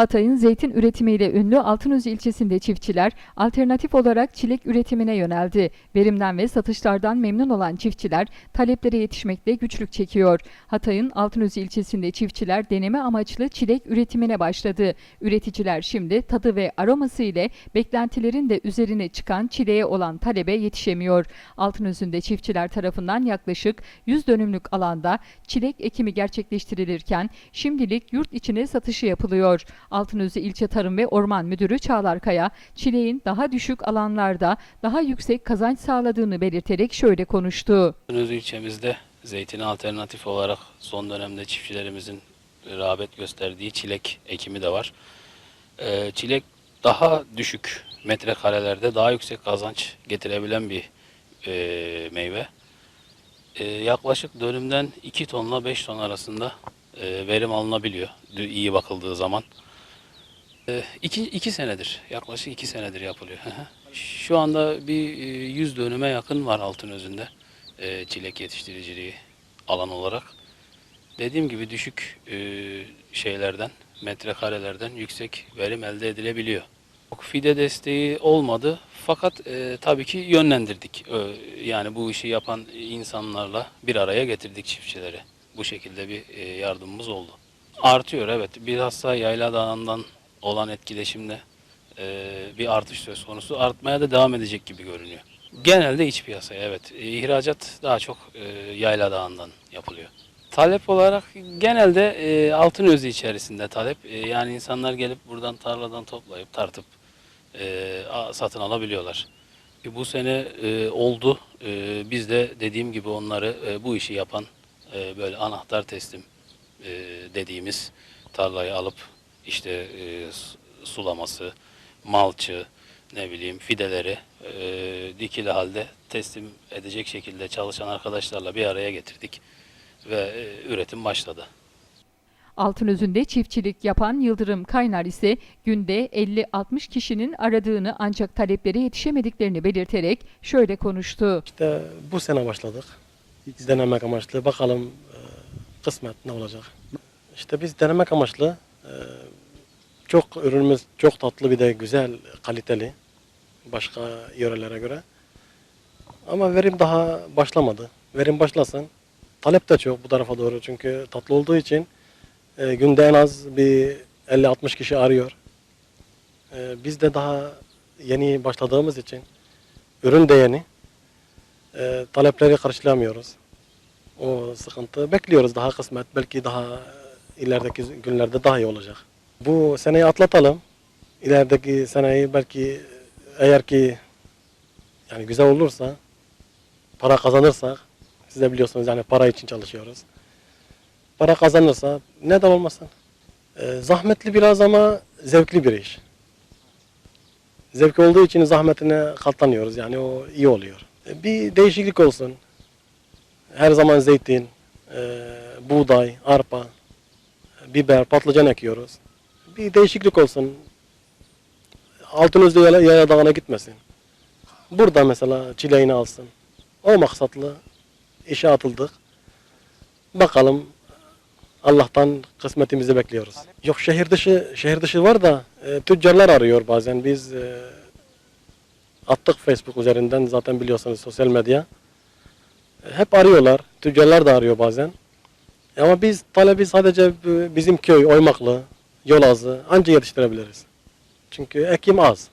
Hatay'ın zeytin üretimiyle ünlü Altınözü ilçesinde çiftçiler alternatif olarak çilek üretimine yöneldi. Verimden ve satışlardan memnun olan çiftçiler taleplere yetişmekte güçlük çekiyor. Hatay'ın Altınözü ilçesinde çiftçiler deneme amaçlı çilek üretimine başladı. Üreticiler şimdi tadı ve aroması ile beklentilerin de üzerine çıkan çileğe olan talebe yetişemiyor. Altınözü'nde çiftçiler tarafından yaklaşık 100 dönümlük alanda çilek ekimi gerçekleştirilirken şimdilik yurt içine satışı yapılıyor. Altınözü İlçe Tarım ve Orman Müdürü Çağlar Kaya, çileğin daha düşük alanlarda daha yüksek kazanç sağladığını belirterek şöyle konuştu. Özü ilçemizde zeytine alternatif olarak son dönemde çiftçilerimizin rağbet gösterdiği çilek ekimi de var. Ee, çilek daha düşük metrekarelerde daha yüksek kazanç getirebilen bir e, meyve. E, yaklaşık dönümden 2 tonla 5 ton arasında e, verim alınabiliyor iyi bakıldığı zaman. 2 iki senedir, yaklaşık 2 senedir yapılıyor. Şu anda bir e, 100 dönüme yakın var Altınözü'nde e, çilek yetiştiriciliği alan olarak. Dediğim gibi düşük e, şeylerden, metrekarelerden yüksek verim elde edilebiliyor. Fide desteği olmadı fakat e, tabii ki yönlendirdik. Ö, Yani bu işi yapan insanlarla bir araya getirdik çiftçileri. Bu şekilde bir e, yardımımız oldu. Artıyor evet. Bilhassa yayla dağından olan etkileşimle e, bir artış söz konusu. Artmaya da devam edecek gibi görünüyor. Genelde iç piyasaya evet. E, İhracat daha çok e, yayla dağından yapılıyor. Talep olarak genelde e, altın özü içerisinde talep. E, yani insanlar gelip buradan tarladan toplayıp tartıp e, satın alabiliyorlar. E, bu sene e, oldu. E, biz de dediğim gibi onları e, bu işi yapan e, böyle anahtar teslim e, dediğimiz tarlayı alıp işte e, sulaması, malçı, ne bileyim fideleri e, dikili halde teslim edecek şekilde çalışan arkadaşlarla bir araya getirdik ve e, üretim başladı. Altınözü'nde çiftçilik yapan Yıldırım Kaynar ise günde 50-60 kişinin aradığını ancak taleplere yetişemediklerini belirterek şöyle konuştu. İşte bu sene başladık. Hiç denemek amaçlı. Bakalım e, kısmet ne olacak. İşte biz denemek amaçlı çok ürünümüz çok tatlı bir de güzel, kaliteli başka yörelere göre. Ama verim daha başlamadı. Verim başlasın. Talep de çok bu tarafa doğru çünkü tatlı olduğu için e, günde en az bir 50-60 kişi arıyor. E, biz de daha yeni başladığımız için ürün de yeni e, talepleri karşılamıyoruz. O sıkıntı. Bekliyoruz daha kısmet. Belki daha ilerideki günlerde daha iyi olacak. Bu seneyi atlatalım. İlerideki seneyi belki eğer ki yani güzel olursa para kazanırsak siz de biliyorsunuz yani para için çalışıyoruz. Para kazanırsa neden olmasın? E, zahmetli biraz ama zevkli bir iş. Zevk olduğu için zahmetine katlanıyoruz yani o iyi oluyor. E, Bir değişiklik olsun. Her zaman zeytin, e, buğday, arpa, biber, patlıcan ekiyoruz. Bir değişiklik olsun. Altınözde yaya, yaya dağına gitmesin. Burada mesela çileğini alsın. O maksatlı işe atıldık. Bakalım Allah'tan kısmetimizi bekliyoruz. Yok şehir dışı şehir dışı var da e, tüccarlar arıyor bazen. Biz e, attık Facebook üzerinden zaten biliyorsunuz sosyal medya. E, Hep arıyorlar. Tüccarlar da arıyor bazen. Ama biz talebi sadece bizim köy, Oymaklı, Yolazlı anca yetiştirebiliriz. Çünkü ekim az.